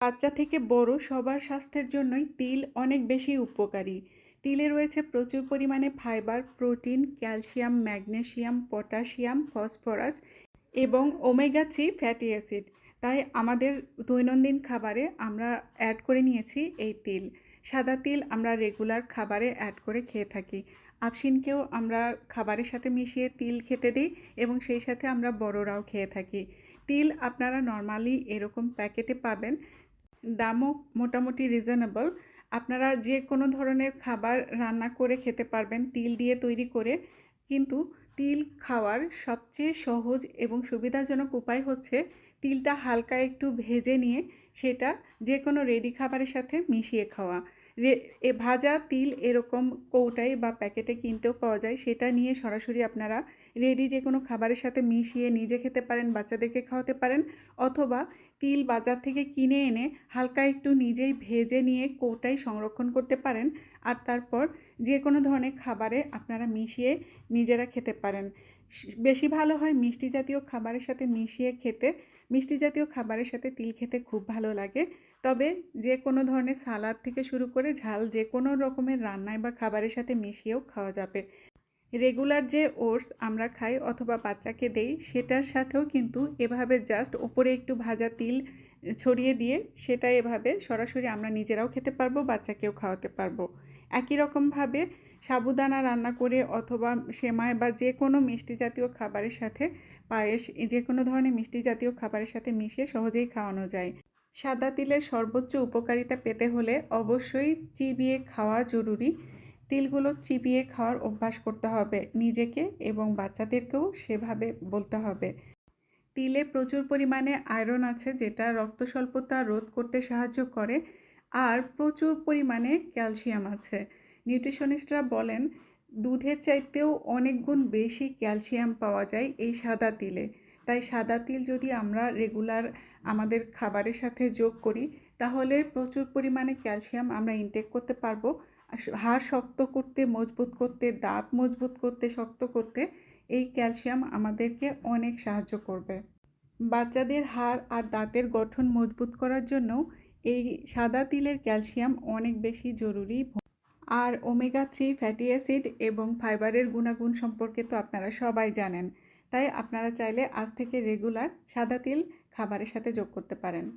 বাচ্চা থেকে বড় সবার স্বাস্থ্যের জন্যই তিল অনেক বেশি উপকারী। তিলে রয়েছে প্রচুর পরিমাণে fibre, protein, calcium, magnesium, potassium, phosphorus এবং ওমেগা থ্রি ফ্যাটি অ্যাসিড। তাই আমাদের দৈনন্দিন খাবারে আমরা অ্যাড করে নিয়েছি এই তিল। সাদা তিল আমরা রেগুলার খাবারে অ্যাড করে খেয়ে থাকি। আফসিনকেও আমরা খাবারের সাথে মিশিয়ে তিল খেতে দিই এবং সেই সাথে আমরা বড়রাও খেয়ে থাকি। তিল আপনারা নর্মালি এরকম প্যাকেটে পাবেন। দামও মোটামুটি রিজনেবল আপনারা যে কোনো ধরনের খাবার রান্না করে খেতে পারবেন, তিল দিয়ে তৈরি করে। কিন্তু তিল খাওয়ার সবচেয়ে সহজ এবং সুবিধাজনক উপায় হচ্ছে তিলটা হালকা একটু ভেজে নিয়ে সেটা যে কোনো রেডি খাবারের সাথে মিশিয়ে খাওয়া। এ ভাজা তিল এরকম কৌটায় বা প্যাকেটে কিনতেও পাওয়া যায়, সেটা নিয়ে সরাসরি আপনারা রেডি যে কোনো খাবারের সাথে মিশিয়ে নিজে খেতে পারেন, বাচ্চাদেরকে খাওয়াতে পারেন, অথবা তিল বাজার থেকে কিনে এনে হালকা একটু নিজেই ভেজে নিয়ে কোটাই সংরক্ষণ করতে পারেন। আর তারপর যে কোনো ধরনের খাবারে আপনারা মিশিয়ে নিজেরা খেতে পারেন। বেশি ভালো হয় মিষ্টি জাতীয় খাবারের সাথে মিশিয়ে খেতে। মিষ্টি জাতীয় খাবারের সাথে তিল খেতে খুব ভালো লাগে। তবে যে কোনো ধরনের সালাদ থেকে শুরু করে ঝাল যে কোনো রকমের রান্নায় বা খাবারের সাথে মিশিয়েও খাওয়া যাবে। রেগুলার যে ওটস আমরা খাই অথবা বাচ্চাকে দেই, সেটার সাথেও কিন্তু এভাবে জাস্ট ওপরে একটু ভাজা তিল ছড়িয়ে দিয়ে সেটা এভাবে সরাসরি আমরা নিজেরাও খেতে পারব, বাচ্চাকেও খাওয়াতে পারব। একই রকমভাবে সাবুদানা রান্না করে অথবা সেমাই বা যে কোনো মিষ্টি জাতীয় খাবারের সাথে পায়েস, যে কোনো ধরনের মিষ্টি জাতীয় খাবারের সাথে মিশিয়ে সহজেই খাওয়ানো যায়। সাদা তিলের সর্বোচ্চ উপকারিতা পেতে হলে অবশ্যই চিবিয়ে খাওয়া জরুরি। তিলগুলো চিবিয়ে খাওয়ার অভ্যাস করতে হবে। নিজেকে এবং বাচ্চাদেরকেও সেভাবে বলতে হবে। তিলে প্রচুর পরিমাণে আয়রন আছে, যেটা রক্ত স্বল্পতা রোধ করতে সাহায্য করে, আর প্রচুর পরিমাণে ক্যালসিয়াম আছে। নিউট্রিশনিস্টরা বলেন, দুধের চাইতেও অনেক গুণ বেশি ক্যালসিয়াম পাওয়া যায় এই সাদা তিলে। তাই সাদা তিল যদি আমরা রেগুলার আমাদের খাবারের সাথে যোগ করি, তাহলে প্রচুর পরিমাণে ক্যালসিয়াম আমরা ইনটেক করতে পারব। হাড় শক্ত করতে, মজবুত করতে, দাঁত মজবুত করতে, শক্ত করতে এই ক্যালসিয়াম আমাদেরকে অনেক সাহায্য করবে। বাচ্চাদের হাড় আর দাঁতের গঠন মজবুত করার জন্য এই সাদা তিলের ক্যালসিয়াম অনেক বেশি জরুরি। আর ওমেগা থ্রি ফ্যাটি অ্যাসিড এবং ফাইবারের গুণাগুণ সম্পর্কে তো আপনারা সবাই জানেন, তাই আপনারা চাইলে আজ থেকে রেগুলার সাদা তিল খাবারের সাথে যোগ করতে পারেন।